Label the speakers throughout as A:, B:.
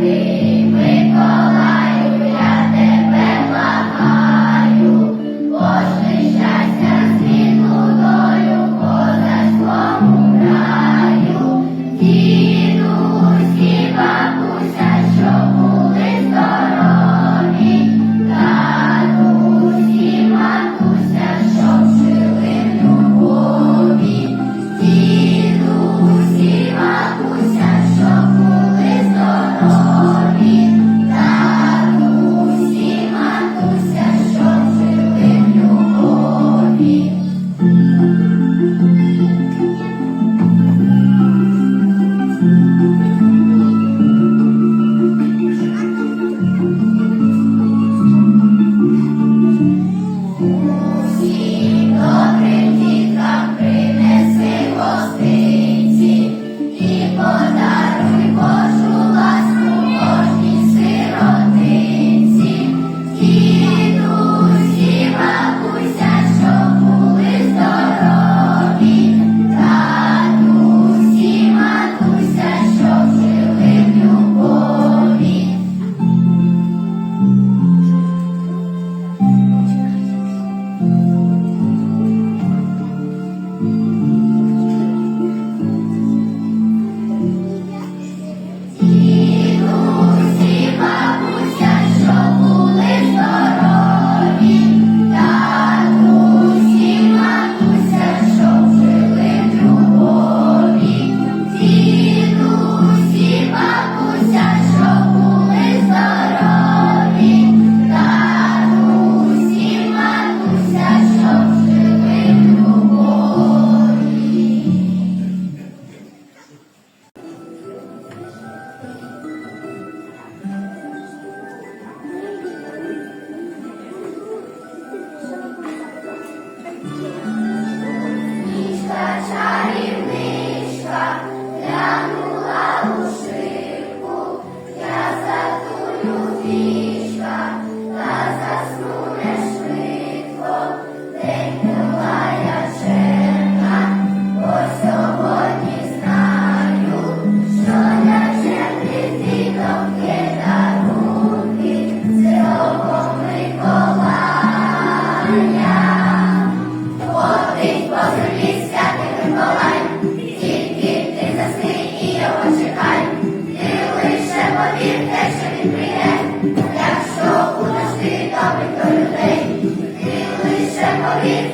A: Amen. ходить по землі святий Миколай, тільки ти засни і його чекай, ти лише повір що він прийде, якщо будеш ти добрий до людей, ти лише повір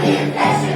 A: Holy blessed.